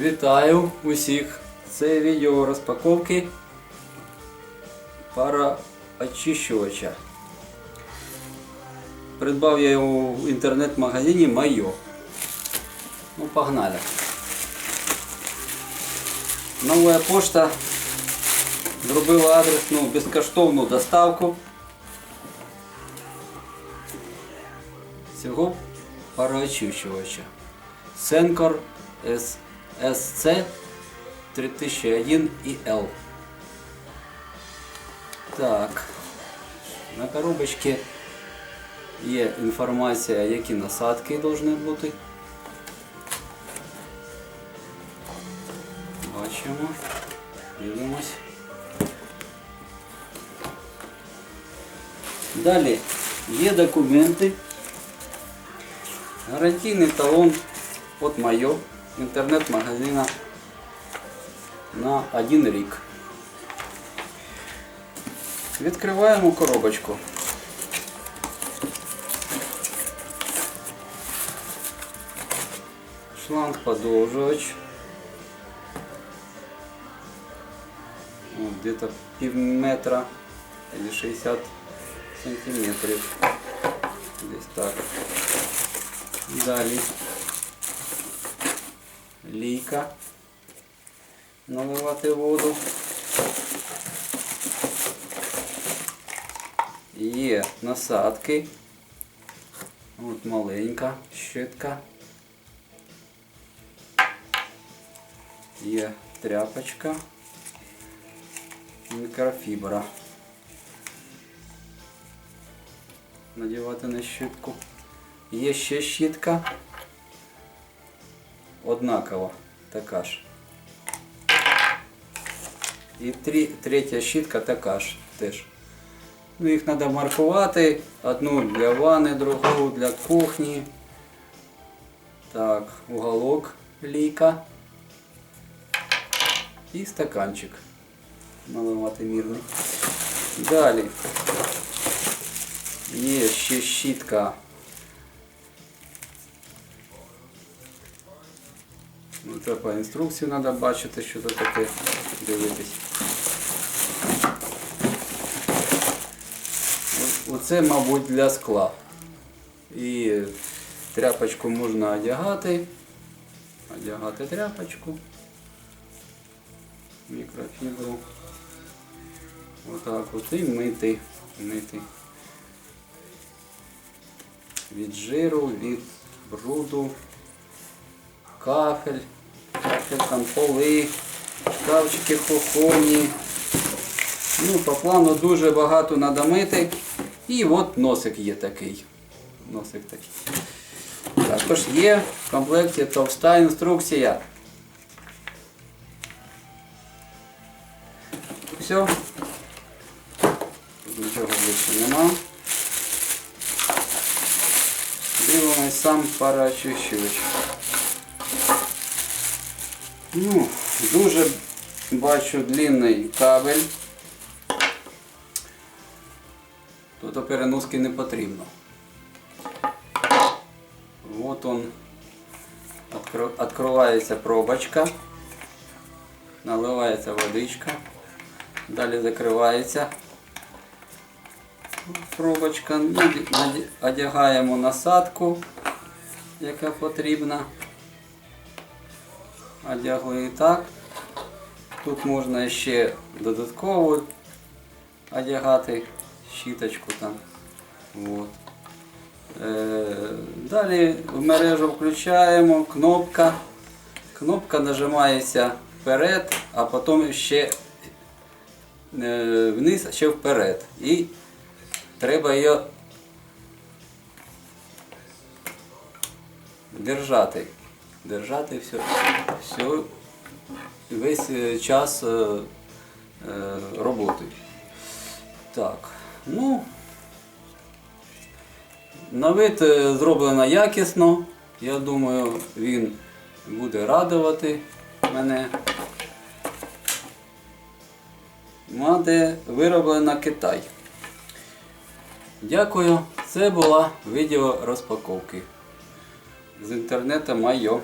Вітаю усіх! Це відео розпаковки пароочищувача. Придбав я його в інтернет-магазині Майо. Ну, погнали. Нова пошта зробила адресну безкоштовну доставку. Цього пароочищувача. Sencor S- SC 3001 EL. Так. На коробочці є інформація, які насадки повинні бути. Бачимо. Дивимось. Далі є документи. Гарантійний талон от Майо інтернет-магазина на один рік. Відкриваємо коробочку. Шланг подовжувач. Вот, где-то пів метра или 60 сантиметрів. Десь так. Далі. Лійка. Наливати воду. Є насадки. От маленька щітка. Є тряпочка. Мікрофібра. Надівати на щітку. Є ще щітка. Однакова, така ж. І три, третя щітка така ж теж. Ну, їх треба маркувати. Одну для ванни, другу для кухні. Так, уголок лійка. І стаканчик. Наливати мірний. Далі. Є ще щітка. Це по інструкції треба бачити, що це таке дивитись. Оце, мабуть, для скла. І тряпочку можна одягати. Одягати тряпочку. Мікрофібру. Отак от і мити. Мити. Від жиру, від бруду кафель там поли, шкафчики кухонні. Ну, по плану дуже багато треба мити. І от носик є такий. Носик такий. Також є в комплекті товста інструкція. Все. Нічого більше нема. Дивимось сам пароочищувач. Ну, дуже бачу длинний кабель. Тут переноски не потрібно. Вот он. Открывается пробочка. Наливається водичка. Далі закривається пробочка. Одягаємо насадку, яка потрібна. Одягли і так. Тут можна ще додатково одягати щіточку там. От. Е, далі в мережу включаємо, кнопка. Кнопка нажимається вперед, а потім ще е, вниз, ще вперед. І треба її держати. Держати все, все весь е, час е, е, роботи. Так, ну, на вид зроблено якісно. Я думаю, він буде радувати мене. Маде вироблена Китай. Дякую. Це була відео розпаковки з інтернету Майо.